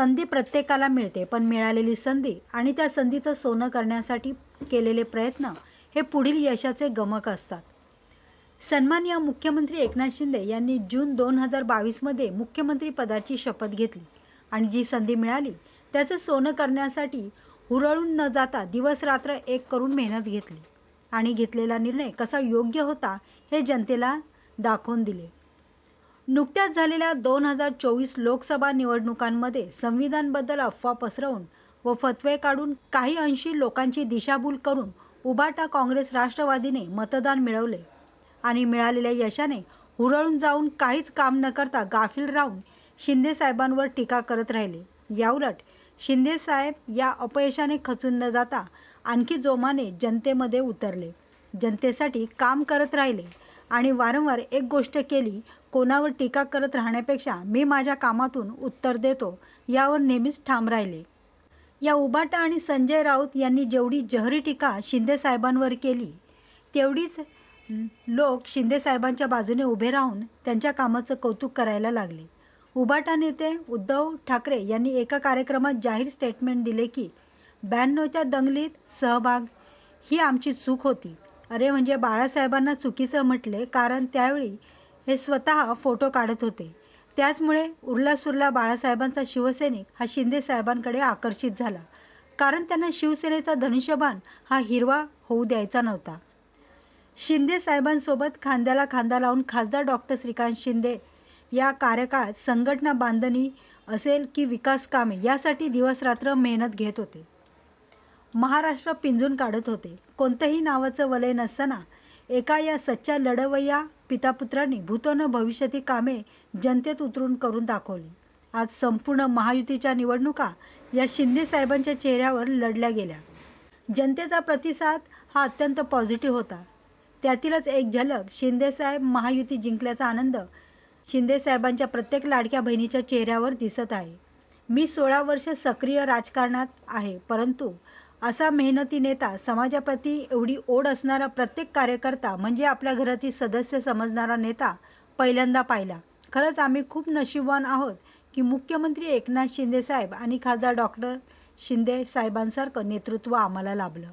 संधी प्रत्येकाला मिळते पण मिळालेली संधी आणि त्या संधीचं सोनं करण्यासाठी केलेले प्रयत्न हे पुढील यशाचे गमक असतात. सन्माननीय मुख्यमंत्री एकनाथ शिंदे यांनी जून दोन हजार बावीसमध्ये मुख्यमंत्रीपदाची शपथ घेतली आणि जी संधी मिळाली त्याचं सोनं करण्यासाठी हुरळून न जाता दिवसरात्र एक करून मेहनत घेतली आणि घेतलेला निर्णय कसा योग्य होता हे जनतेला दाखवून दिले. नुकत्याच झालेल्या दोन हजार चोवीस लोकसभा निवडणुकांमध्ये संविधानबद्दल अफवा पसरवून व फतवे काढून काही अंशी लोकांची दिशाभूल करून उबाटा काँग्रेस राष्ट्रवादीने मतदान मिळवले. आणि मिळालेल्या यशाने हुरळून जाऊन काहीच काम न करता गाफील राहून शिंदे साहेबांवर टीका करत राहिले. याउलट शिंदे साहेब या अपयशाने खचून न जाता आणखी जोमाने जनतेमध्ये उतरले. जनतेसाठी काम करत राहिले. आणि वारंवार एक गोष्ट केली कोणावर टीका करत राहण्यापेक्षा मी माझ्या कामातून उत्तर देतो यावर नेहमीच ठाम राहिले. या उबाटा आणि संजय राऊत यांनी जेवढी जहरी टीका शिंदे साहेबांवर केली तेवढीच लोक शिंदे साहेबांच्या बाजूने उभे राहून त्यांच्या कामाचं कौतुक करायला लागले. उबाटा नेते उद्धव ठाकरे यांनी एका कार्यक्रमात जाहीर स्टेटमेंट दिले की ब्याण्णवच्या दंगलीत सहभाग ही आमची चूक होती. अरे म्हणजे बाळासाहेबांना चुकीचं म्हटले कारण त्यावेळी हे स्वतः फोटो काढत होते. त्याचमुळे उरलासुरला बाळासाहेबांचा शिवसैनिक हा शिंदे साहेबांकडे आकर्षित झाला. कारण त्यांना शिवसेनेचा धनुष्यबाण हा हिरवा होऊ द्यायचा नव्हता. शिंदे साहेबांसोबत खांद्याला खांदा लावून खासदार डॉक्टर श्रीकांत शिंदे या कार्यकाळात संघटना बांधणी असेल की विकास कामे यासाठी दिवसरात्र मेहनत घेत होते. महाराष्ट्र पिंजून काढत होते. कोणतंही नावाचं वलय नसताना एका या सच्च्या लढवय्या पितापुत्रांनी भूतोन भविष्यातील कामे जनतेत उतरून करून दाखवली. आज संपूर्ण महायुतीच्या निवडणुका या शिंदे साहेबांच्या चेहऱ्यावर लढल्या गेल्या. जनतेचा प्रतिसाद हा अत्यंत पॉझिटिव्ह होता. त्यातीलच एक झलक शिंदेसाहेब महायुती जिंकल्याचा आनंद शिंदेसाहेबांच्या प्रत्येक लाडक्या बहिणीच्या चेहऱ्यावर दिसत आहे. मी सोळा वर्ष सक्रिय राजकारणात आहे परंतु असा मेहनती नेता समाजाप्रती एवढी ओढ असणारा प्रत्येक कार्यकर्ता म्हणजे आपल्या घरातील सदस्य समजणारा नेता पहिल्यांदा पाहिला. खरंच आम्ही खूप नशीबवान आहोत की मुख्यमंत्री एकनाथ शिंदे साहेब आणि खासदार डॉक्टर शिंदे साहेबांसारखं नेतृत्व आम्हाला लाभलं.